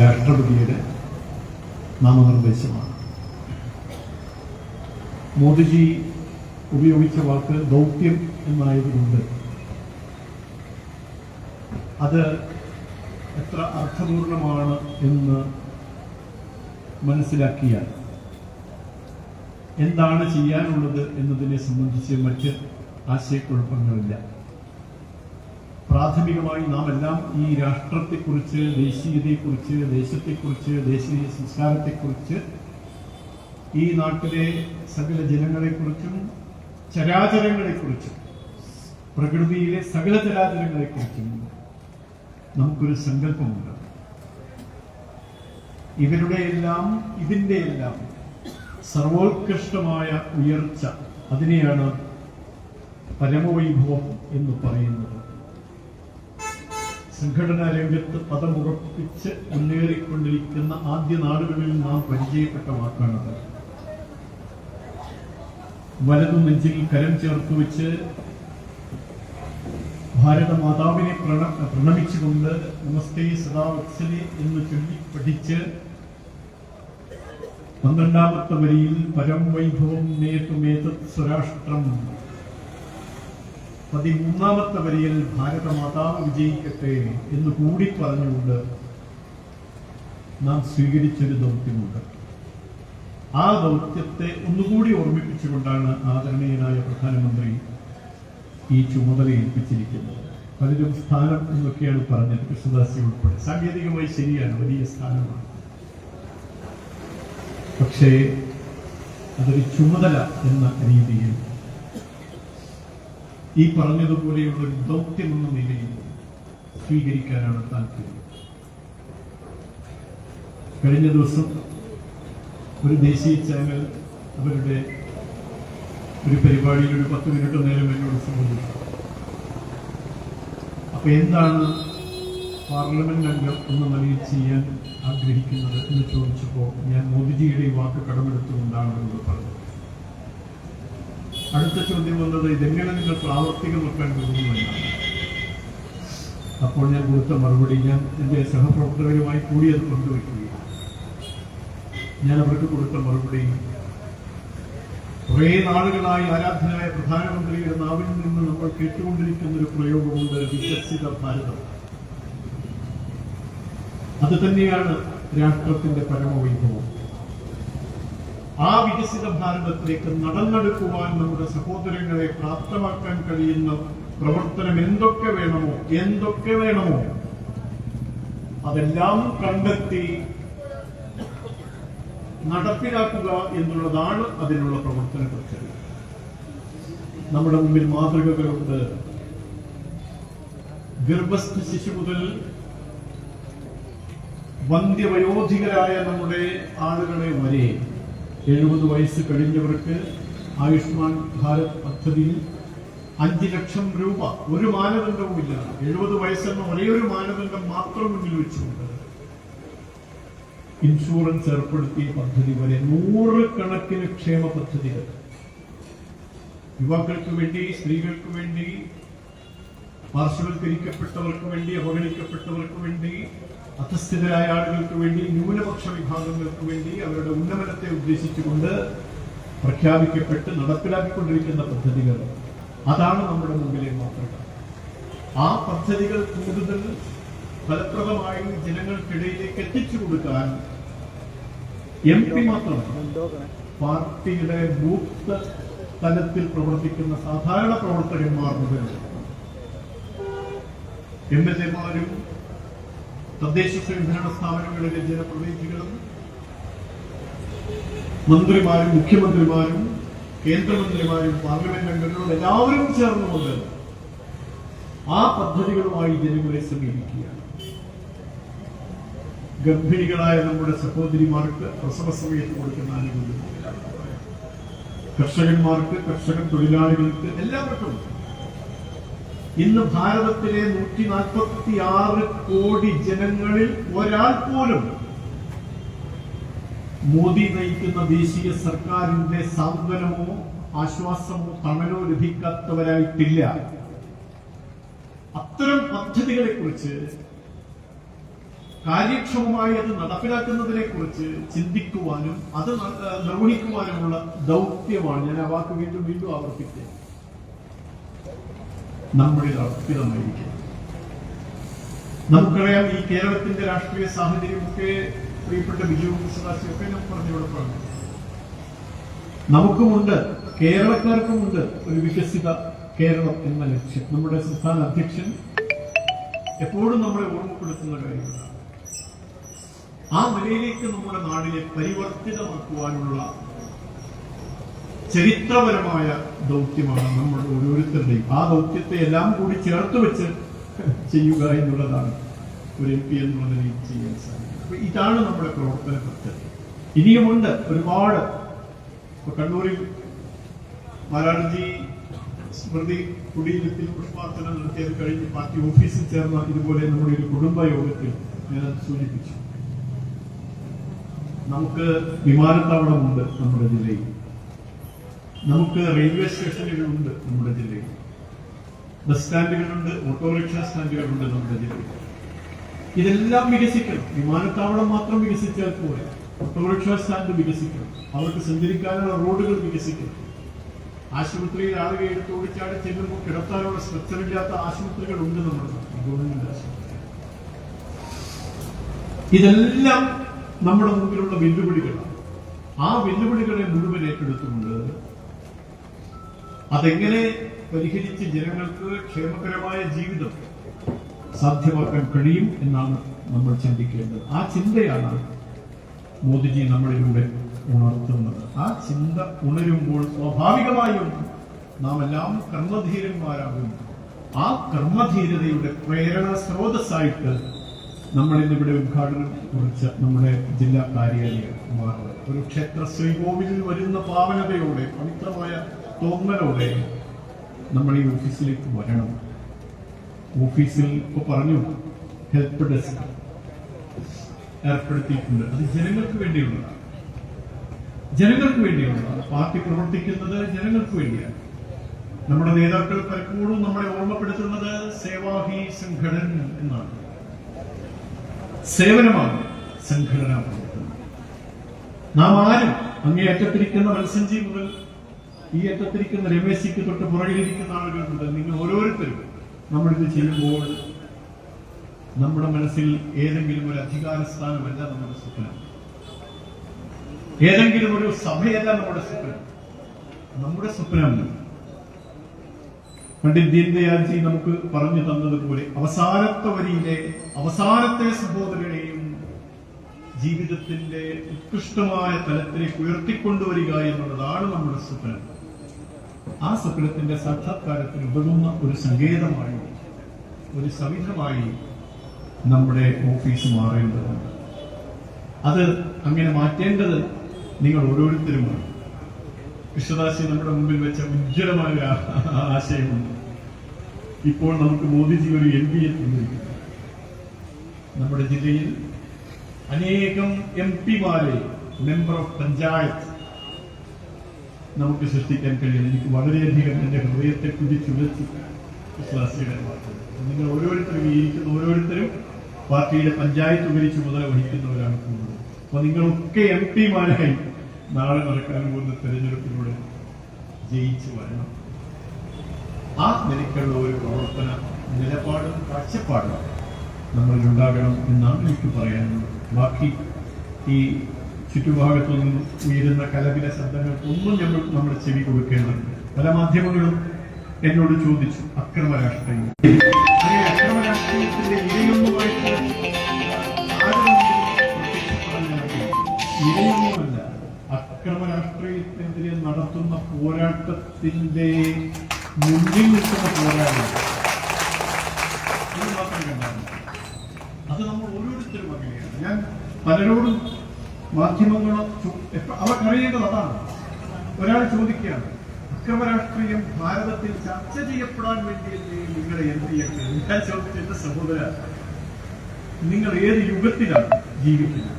രാഷ്ട്രപതിയുടെ നാമനിർദ്ദേശമാണ്. മോദിജി ഉപയോഗിച്ച വാക്ക് ദൗത്യം എന്നായതുകൊണ്ട് അത് എത്ര അർത്ഥപൂർണമാണ് എന്ന് മനസ്സിലാക്കിയാൽ എന്താണ് ചെയ്യാനുള്ളത് എന്നതിനെ സംബന്ധിച്ച് മറ്റ് ആശയക്കുഴപ്പങ്ങളില്ല. പ്രാഥമികമായി നാം എല്ലാം ഈ രാഷ്ട്രത്തെക്കുറിച്ച് ദേശീയതയെക്കുറിച്ച് ദേശത്തെക്കുറിച്ച് ദേശീയ സംസ്കാരത്തെക്കുറിച്ച് ഈ നാട്ടിലെ സകല ജനങ്ങളെക്കുറിച്ചും ചരാചരങ്ങളെക്കുറിച്ചും പ്രകൃതിയിലെ സകല ചരാചരങ്ങളെക്കുറിച്ചും നമുക്കൊരു സങ്കല്പമുണ്ട്. ഇവരുടെ എല്ലാം ഇതിന്റെ എല്ലാം സർവോത്കൃഷ്ടമായ ഉയർച്ച അതിനെയാണ് പരമവൈഭവം എന്ന് പറയുന്നത്. സംഘടനാ രംഗത്ത് പദമുറപ്പിച്ച് മുന്നേറിക്കൊണ്ടിരിക്കുന്ന ആദ്യ നാടുകളിൽ നാം പരിചയപ്പെട്ട വാക്കാണത്. വലതു നെഞ്ചിൽ കരം ചേർത്ത് വെച്ച് ഭാരത മാതാവിനെ പ്രണ പ്രണമിച്ചുകൊണ്ട് നമസ്തേ സദാവത്സലെ എന്ന് ചൊല്ലി പഠിച്ച് പന്ത്രണ്ടാമത്തെ വരിയിൽ പരം വൈഭവം നേതുമേതത് സ്വരാഷ്ട്രം പതിമൂന്നാമത്തെ വരിയിൽ ഭാരതമാതാവ് വിജയിക്കട്ടെ എന്ന് കൂടി പറഞ്ഞുകൊണ്ട് നാം സ്വീകരിച്ചൊരു ദൗത്യമുണ്ട്. ആ ദൗത്യത്തെ ഒന്നുകൂടി ഓർമ്മിപ്പിച്ചുകൊണ്ടാണ് ആദരണീയനായ പ്രധാനമന്ത്രി ഈ ചുമതല ഏൽപ്പിച്ചിരിക്കുന്നത്. പലരും സ്ഥാനം എന്നൊക്കെയാണ് പറഞ്ഞത്. കൃഷ്ണദാസി ഉൾപ്പെടെ. സാങ്കേതികമായി ശരിയാണ് വലിയ സ്ഥാനമാണ്. പക്ഷേ അതൊരു ചുമതല എന്ന രീതിയിൽ ഈ പറഞ്ഞതുപോലെയുള്ള ഒരു ദൗത്യം എന്ന നിലയിൽ സ്വീകരിക്കാനാണ് താല്പര്യം. കഴിഞ്ഞ ദിവസം ഒരു ദേശീയ ചാനൽ അവരുടെ ഒരു പരിപാടിയിൽ ഒരു പത്ത് മിനിറ്റ് നേരം എന്നോട് സംബന്ധിച്ചു. അപ്പൊ എന്താണ് പാർലമെന്റ് അംഗം എന്ന നിലയിൽ ചെയ്യാൻ ആഗ്രഹിക്കുന്നത് എന്ന് ചോദിച്ചപ്പോൾ ഞാൻ മോദിജിയുടെ ഈ വാക്ക് കടമെടുത്തുകൊണ്ടാണ് എന്ന് പറഞ്ഞത് അടുത്ത ചോദ്യം വന്നത് ഇതെങ്ങനെ നിങ്ങൾ പ്രാവർത്തികമാക്കാൻ പോകുന്നു അപ്പോൾ ഞാൻ കൊടുത്ത മറുപടി ഞാൻ എന്റെ സഹപ്രവർത്തകരുമായി കൂടി അത് കൊണ്ടുവയ്ക്കുകയാണ് ഞാൻ അവർക്ക് കൊടുത്ത മറുപടി കുറേ നാളുകളായി ആരാധനായ പ്രധാനമന്ത്രിയുടെ നാവിൽ നിന്ന് നമ്മൾ കേട്ടുകൊണ്ടിരിക്കുന്ന ഒരു പ്രയോഗമുണ്ട് വികസിത ഭാരതം. അത് തന്നെയാണ് രാഷ്ട്രത്തിന്റെ പരമവൈഭവം. ആ വികസിത ഭാരതത്തിലേക്ക് നടന്നെടുക്കുവാൻ നമ്മുടെ സഹോദരങ്ങളെ പ്രാപ്തമാക്കാൻ കഴിയുന്ന പ്രവർത്തനം എന്തൊക്കെ വേണമോ എന്തൊക്കെ വേണമോ അതെല്ലാം കണ്ടെത്തി നടപ്പിലാക്കുക എന്നുള്ളതാണ് അതിനുള്ള പ്രവർത്തന പ്രക്രിയ നമ്മുടെ മുമ്പിൽ മാതൃകകളുണ്ട്. ഗർഭസ്ഥ ശിശു മുതൽ വന്ധ്യവയോധികരായ നമ്മുടെ ആളുകളെ വരെ എഴുപത് വയസ്സ് കഴിഞ്ഞവർക്ക് ആയുഷ്മാൻ ഭാരത് പദ്ധതിയിൽ അഞ്ച് ലക്ഷം രൂപ ഒരു മാനദണ്ഡവുമില്ല എഴുപത് വയസ്സെന്ന ഒരേ ഒരു മാനദണ്ഡം മാത്രം മുന്നിൽ വെച്ചുകൊണ്ട് ഇൻഷുറൻസ് ഏർപ്പെടുത്തിയ പദ്ധതി വരെ നൂറുകണക്കിന് ക്ഷേമ പദ്ധതികൾ. യുവാക്കൾക്ക് വേണ്ടി സ്ത്രീകൾക്ക് വേണ്ടി പാർശ്വവൽക്കരിക്കപ്പെട്ടവർക്ക് വേണ്ടി അവഗണിക്കപ്പെട്ടവർക്ക് വേണ്ടി അധസ്ഥിതരായ ആളുകൾക്ക് വേണ്ടി ന്യൂനപക്ഷ വിഭാഗങ്ങൾക്ക് വേണ്ടി അവരുടെ ഉന്നമനത്തെ ഉദ്ദേശിച്ചുകൊണ്ട് പ്രഖ്യാപിക്കപ്പെട്ട് നടപ്പിലാക്കിക്കൊണ്ടിരിക്കുന്ന പദ്ധതികൾ. അതാണ് നമ്മുടെ മുമ്പിലെ മാതൃക. ആ പദ്ധതികൾ കൂടുതൽ ഫലപ്രദമായി ജനങ്ങൾക്കിടയിലേക്ക് എത്തിച്ചു കൊടുക്കാൻ എം പി മാത്രമല്ല പാർട്ടിയുടെ ബൂത്ത് തലത്തിൽ പ്രവർത്തിക്കുന്ന സാധാരണ പ്രവർത്തകന്മാർ മുതൽ എം എൽ എമാരും തദ്ദേശ സ്വയംഭരണ സ്ഥാപനങ്ങളിലെ ജനപ്രതിനിധികളും മന്ത്രിമാരും മുഖ്യമന്ത്രിമാരും കേന്ദ്രമന്ത്രിമാരും പാർലമെന്റ് അംഗങ്ങളും എല്ലാവരും ചേർന്നുകൊണ്ട് ആ പദ്ധതികളുമായി ജനങ്ങളെ സമീപിക്കുകയാണ്. ഗർഭിണികളായ നമ്മുടെ സഹോദരിമാർക്ക് പ്രസവ സമയത്ത് കൊടുക്കുന്ന ആനുകൂല്യം കർഷകന്മാർക്ക് കർഷക തൊഴിലാളികൾക്ക് എല്ലാവർക്കും ഇന്ന് ഭാരതത്തിലെ നൂറ്റി നാൽപ്പത്തി ആറ് കോടി ജനങ്ങളിൽ ഒരാൾ പോലും മോദി നയിക്കുന്ന ദേശീയ സർക്കാരിന്റെ സാന്ത്വനമോ ആശ്വാസമോ തണലോ ലഭിക്കാത്തവരായിട്ടില്ല. അത്തരം പദ്ധതികളെ കുറിച്ച് കാര്യക്ഷമമായി അത് നടപ്പിലാക്കുന്നതിനെ കുറിച്ച് ചിന്തിക്കുവാനും അത് നിർവഹിക്കുവാനുമുള്ള ദൗത്യമാണ് ഞാൻ ആ വാക്ക് വീണ്ടും വീണ്ടും ആവർത്തിക്കുക നമ്മുടെ അർപ്പിതമായിരിക്കും നമുക്കറിയാം ഈ കേരളത്തിന്റെ രാഷ്ട്രീയ സാഹചര്യമൊക്കെ പ്രിയപ്പെട്ട ബിജു സദാശിവൊക്കെ ഞാൻ പറഞ്ഞവിടെ പറഞ്ഞു നമുക്കുമുണ്ട് കേരളക്കാർക്കുമുണ്ട് ഒരു വികസിത കേരളം എന്ന ലക്ഷ്യം. നമ്മുടെ സംസ്ഥാന അധ്യക്ഷൻ എപ്പോഴും നമ്മളെ ഓർമ്മപ്പെടുത്തുന്ന കാര്യങ്ങളാണ് ആ നിലയിലേക്ക് നമ്മുടെ നാടിനെ പരിവർത്തിതമാക്കുവാനുള്ള ചരിത്രപരമായ ദൗത്യമാണ് നമ്മൾ ഓരോരുത്തരുടെയും. ആ ദൗത്യത്തെ എല്ലാം കൂടി ചേർത്ത് വെച്ച് ചെയ്യുക എന്നുള്ളതാണ് ഒരു എം പി എന്നുള്ള നിലയിൽ ചെയ്യാൻ സാധിക്കുന്നത്. ഇതാണ് നമ്മുടെ പ്രവർത്തന പദ്ധതി. ഇനിയുമുണ്ട് ഒരുപാട്. ഇപ്പൊ കണ്ണൂരിൽ മാരാർജി സ്മൃതി കുടിയിരുത്തിൽ പുഷ്പാർച്ചന നടത്തിയത് കഴിഞ്ഞ് പാർട്ടി ഓഫീസിൽ ചേർന്ന ഇതുപോലെ നമ്മുടെ ഒരു കുടുംബ യോഗത്തിൽ ഞാൻ അത് സൂചിപ്പിച്ചു. നമുക്ക് വിമാനത്താവളമുണ്ട് നമ്മുടെ ജില്ലയിൽ. നമുക്ക് റെയിൽവേ സ്റ്റേഷനുകളുണ്ട് നമ്മുടെ ജില്ലയിൽ. ബസ് സ്റ്റാൻഡുകളുണ്ട് ഓട്ടോറിക്ഷ സ്റ്റാൻഡുകളുണ്ട് നമ്മുടെ ജില്ലയിൽ. ഇതെല്ലാം വികസിക്കണം. വിമാനത്താവളം മാത്രം വികസിച്ചാൽ പോലെ ഓട്ടോറിക്ഷ സ്റ്റാൻഡ് വികസിക്കണം. അവർക്ക് സഞ്ചരിക്കാനുള്ള റോഡുകൾ വികസിക്കണം. ആശുപത്രിയിൽ ആളുകൾ എടുത്ത് ഓടിച്ചാടി ചെല്ലുമ്പോൾ കിടത്താനുള്ള സ്ട്രക്ചറില്ലാത്ത ആശുപത്രികൾ ഉണ്ട് നമ്മുടെ ഗവൺമെന്റ് ആശുപത്രി. ഇതെല്ലാം നമ്മുടെ മുമ്പിലുള്ള വെല്ലുവിളികളാണ്. ആ വെല്ലുവിളികളെ മുഴുവൻ ഏറ്റെടുത്തുകൊണ്ട് അതെങ്ങനെ പരിഹരിച്ച് ജനങ്ങൾക്ക് ക്ഷേമകരമായ ജീവിതം സാധ്യമാക്കാൻ കഴിയും എന്നാണ് നമ്മൾ ചിന്തിക്കേണ്ടത്. ആ ചിന്തയാണ് മോദിജി നമ്മളിലൂടെ ഉണർത്തുന്നത്. ആ ചിന്ത ഉണരുമ്പോൾ സ്വാഭാവികമായും നാം എല്ലാം കർമ്മധീരന്മാരാകും. ആ കർമ്മധീരതയുടെ പ്രേരണ സ്രോതസ്സായിട്ട് നമ്മൾ ഇന്നിവിടെ ഉദ്ഘാടനം കുറിച്ച നമ്മുടെ ജില്ലാ കാര്യാലയം മാറുന്നത് ഒരു ക്ഷേത്ര ശ്രീകോവിലിൽ വരുന്ന പാവനതയോടെ പവിത്രമായ തോന്നലോടെ നമ്മൾ ഈ ഓഫീസിലേക്ക് വരണം. ഓഫീസിൽ ഇപ്പൊ പറഞ്ഞു ഹെൽപ്പ് ഡെസ്ക് ഏർപ്പെടുത്തിയിട്ടുണ്ട്. അത് ജനങ്ങൾക്ക് വേണ്ടിയുള്ളതാണ്. ജനങ്ങൾക്ക് വേണ്ടിയുള്ളതാണ്. പാർട്ടി പ്രവർത്തിക്കുന്നത് ജനങ്ങൾക്ക് വേണ്ടിയാണ്. നമ്മുടെ നേതാക്കൾ പലപ്പോഴും നമ്മളെ ഓർമ്മപ്പെടുത്തുന്നത് സേവാഹി സംഘടന എന്നാണ്. സേവനമാണ് സംഘടനാ നാം ആരും അങ്ങേ അറ്റത്തിരിക്കുന്ന മത്സഞ്ചി മുതൽ ഈ അറ്റത്തിരിക്കുന്ന രമേശിക്ക് തൊട്ട് പുറകിലിരിക്കുന്ന ആളുകളുണ്ട്. നിങ്ങൾ ഓരോരുത്തരും നമ്മളിത് ചെയ്യുമ്പോൾ നമ്മുടെ മനസ്സിൽ ഏതെങ്കിലും ഒരു അധികാര സ്ഥാനമല്ല നമ്മുടെ സ്വപ്നം. ഏതെങ്കിലും ഒരു സഭയല്ല നമ്മുടെ സ്വപ്നം. നമ്മുടെ സ്വപ്നം പണ്ഡിറ്റ് ദീൻദയാൽജി നമുക്ക് പറഞ്ഞു തന്നതുപോലെ അവസാനത്തെ വരിയിലെ അവസാനത്തെ സഹോദരനെയും ജീവിതത്തിന്റെ ഉത്കൃഷ്ടമായ തലത്തിലേക്ക് ഉയർത്തിക്കൊണ്ടുവരിക എന്നുള്ളതാണ് നമ്മുടെ സ്വപ്നം. ആ സ്വപ്നത്തിന്റെ സാക്ഷാത്കാരത്തിന് ഉതകുന്ന ഒരു സങ്കേതമായി ഒരു സവിധമായി നമ്മുടെ ഓഫീസ് മാറേണ്ടതുണ്ട്. അത് അങ്ങനെ മാറ്റേണ്ടത് നിങ്ങൾ ഓരോരുത്തരുമാണ്. കൃഷ്ണദാസി നമ്മുടെ മുമ്പിൽ വെച്ച ഉജ്ജ്വലമായ ആശയമുണ്ട്. ഇപ്പോൾ നമുക്ക് മോദിജി ഒരു എം പി തന്നിരിക്കുന്നു നമ്മുടെ ജില്ലയിൽ അനേകം എം പിമാരെ മെമ്പർ ഓഫ് പഞ്ചായത്ത് നമുക്ക് സൃഷ്ടിക്കാൻ കഴിയും എനിക്ക് വളരെയധികം എന്റെ ഹൃദയത്തെ കുതിച്ചുലച്ചു വിശ്വാസിയുടെ നിങ്ങൾ ഓരോരുത്തരും ഈ ഇരിക്കുന്ന ഓരോരുത്തരും പാർട്ടിയുടെ പഞ്ചായത്ത് ഉപരിച്ച് മുതൽ വഹിക്കുന്നവരാണ് കൂടുതൽ. അപ്പൊ നിങ്ങളൊക്കെ എം പിമാരായി നാളെ നടക്കാൻ പോകുന്ന തെരഞ്ഞെടുപ്പിലൂടെ ജയിച്ചു വരണം. ആ നിലയ്ക്കുള്ള ഒരു പ്രവർത്തന നിലപാടും കാഴ്ചപ്പാടും നമ്മളിൽ ഉണ്ടാകണം എന്നാണ് എനിക്ക് പറയാനുള്ളത്. ബാക്കി ഈ ചുറ്റുഭാഗത്തു നിന്നും ഉയരുന്ന കലപില ശബ്ദങ്ങൾക്കൊന്നും നമ്മൾ നമ്മുടെ ചെവി കൊടുക്കേണ്ടതുണ്ട് പല മാധ്യമങ്ങളും എന്നോട് ചോദിച്ചു അക്രമ രാഷ്ട്രീയം. അങ്ങനെ അക്രമ രാഷ്ട്രീയത്തിന്റെ ഇരയൊന്നുമായിട്ട് ഇരയൊന്നുമല്ല അക്രമ രാഷ്ട്രീയത്തിനെതിരെ നടത്തുന്ന പോരാട്ടത്തിന്റെ മുന്നിൽ നിൽക്കുന്ന പോരാട്ടം ഇത് മാത്രം കണ്ടാൽ മതി. അത് നമ്മൾ ഓരോരുത്തരും അങ്ങനെയാണ്. ഞാൻ പലരോടും മാധ്യമങ്ങളോ അവർക്കറിയേണ്ടത് അതാണ്. ഒരാൾ ചോദിക്കുകയാണ് അക്രമ രാഷ്ട്രീയം ഭാരതത്തിൽ ചർച്ച ചെയ്യപ്പെടാൻ വേണ്ടിയല്ലേ നിങ്ങളുടെ എം പിയൊക്കെ ഞാൻ ചോദിച്ചെന്റെ സഹോദര നിങ്ങൾ ഏത് യുഗത്തിലാണ് ജീവിക്കുന്നത്?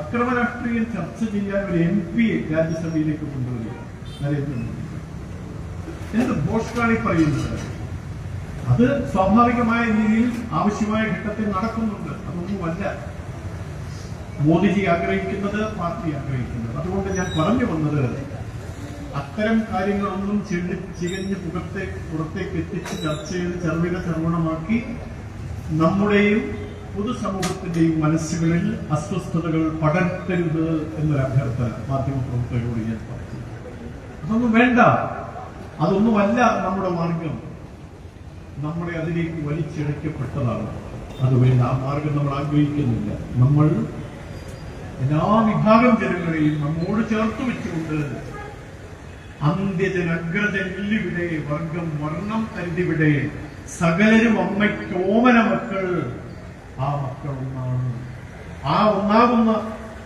അക്രമ രാഷ്ട്രീയം ചർച്ച ചെയ്യാൻ ഒരു എം പിയെ രാജ്യസഭയിലേക്ക് കൊണ്ടുവരിക. നരേന്ദ്രമോദി എന്ത് ഭോഷ്കാണി പറയുന്നത്? അത് സ്വാഭാവികമായ രീതിയിൽ ആവശ്യമായ ഘട്ടത്തിൽ നടക്കുന്നുണ്ട്. അതൊന്നുമല്ല മോദിജി ആഗ്രഹിക്കുന്നത് പാർട്ടി ആഗ്രഹിക്കുന്നത്. അതുകൊണ്ട് ഞാൻ പറഞ്ഞു വന്നത് അത്തരം കാര്യങ്ങളൊന്നും ചിന്തി ചികഞ്ഞ് പുറത്തെ പുറത്തേക്ക് എത്തിച്ച് ചർച്ച ചെയ്ത് ചർമ്മിക ചർവണമാക്കി നമ്മുടെയും പൊതുസമൂഹത്തിന്റെയും മനസ്സുകളിൽ അസ്വസ്ഥതകൾ പടർത്തരുത് എന്നൊരു അഭ്യർത്ഥന മാധ്യമപ്രവർത്തകരോട് ഞാൻ പറഞ്ഞു. അതൊന്നും വേണ്ട. അതൊന്നുമല്ല നമ്മുടെ മാർഗം. നമ്മളെ അതിലേക്ക് വലിച്ചെടുക്കപ്പെട്ടതാണ് അതുവേണ്ട ആ മാർഗം നമ്മൾ ആഗ്രഹിക്കുന്നില്ല. നമ്മൾ എല്ലാ വിഭാഗം ജനങ്ങളെയും നമ്മോട് ചേർത്ത് വെച്ചുകൊണ്ട് ഇല്ലിവിടെ വർഗം വർണം അരുതിവിടെ സകലരും അമ്മയ്ക്ക് ഓമന മക്കൾ. ആ മക്കൾ ഒന്നാണ് ആ ഒന്നാകുന്ന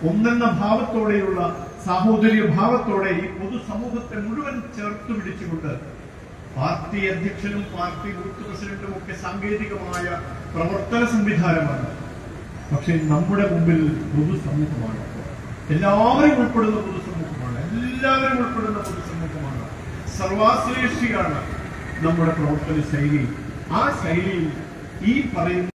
ഒന്നെന്ന ഭാവത്തോടെയുള്ള സാഹോദര്യ ഭാവത്തോടെ ഈ പൊതുസമൂഹത്തെ മുഴുവൻ ചേർത്ത് പിടിച്ചുകൊണ്ട് പാർട്ടി അധ്യക്ഷനും പാർട്ടി ബൂത്ത് പ്രസിഡന്റും ഒക്കെ സാങ്കേതികമായ പ്രവർത്തന സംവിധാനമാണ്. പക്ഷെ നമ്മുടെ മുമ്പിൽ പൊതുസമൂഹമാണ്. എല്ലാവരും ഉൾപ്പെടുന്ന പൊതുസമൂഹമാണ്. എല്ലാവരും ഉൾപ്പെടുന്ന പൊതുസമൂഹമാണ്. സർവാശ്രേഷ്ഠിയാണ് നമ്മുടെ പ്രവർത്തന ശൈലി. ആ ശൈലിയിൽ ഈ പറയുന്ന